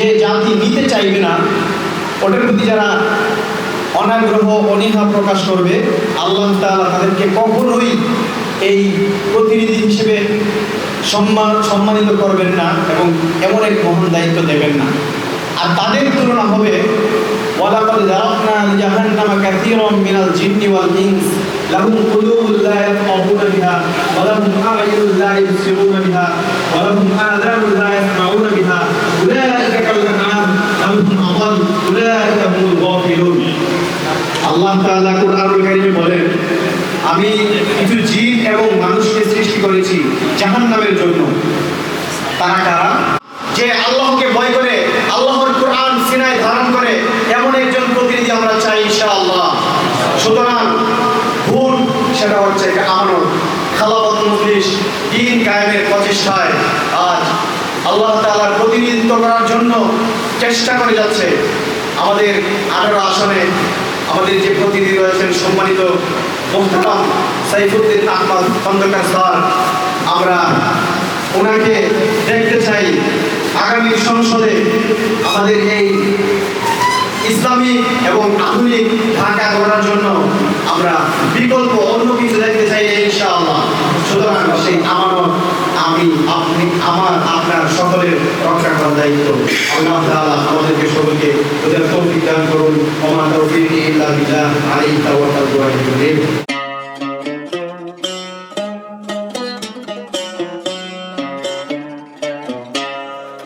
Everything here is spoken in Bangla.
যে জাতি নিতে চাইবে না ওটার প্রতি যারা অনাগ্রহ, অনীহা প্রকাশ করবে, আল্লাহ তাআলা তাদেরকে কখনোই এই প্রতিনিধি হিসেবে সম্মান, সম্মানিত করবেন না এবং এমন এক মহান দায়িত্ব দেবেন না। আর তাদের তুলনা হবে, ওয়ালাকাদ মিনাল আল্লাহ তাআলা কুরআনুল কারীমে বলেন, আমি কিছু জিন এবং মানুষকে সৃষ্টি করেছি জাহান্নামের জন্য। তারা কারা? যে আল্লাহকে ভয় করে, আল্লাহর কোরআন সিনায় ধারণ করে, এমন একজন প্রতিনিধি আমরা চাই ইনশাআল্লাহ। সুতরাং ভুল, সেটা হচ্ছে আমানত। খালাবত মজলিস, দিন কায়েমের প্রচেষ্টায় আজ আল্লাহ তাআলার প্রতিনিধিত্ব করার জন্য চেষ্টা করে যাচ্ছে। আমাদের আঠারো আসনে আমাদের যে প্রতিনিধি রয়েছেন সম্মানিত মোহতারাম সাইফুদ্দিন আহমদ, খন্দকার স্যার, আমরা ওনাকে দেখতে চাই। আগামী সংসদে আমাদের এই ইসলামী এবং আধুনিক ঢাকা করার জন্য আমরা বিকল্প অন্য কিছু দেখতে চাই ইনশাআল্লাহ। সুতরাং সেই আমানত আমি আপনি, আমার, আপনার সকলের রক্ষা করার দায়িত্ব। আল্লাহ আমাদেরকে সকলকে al instaurar el gobierno.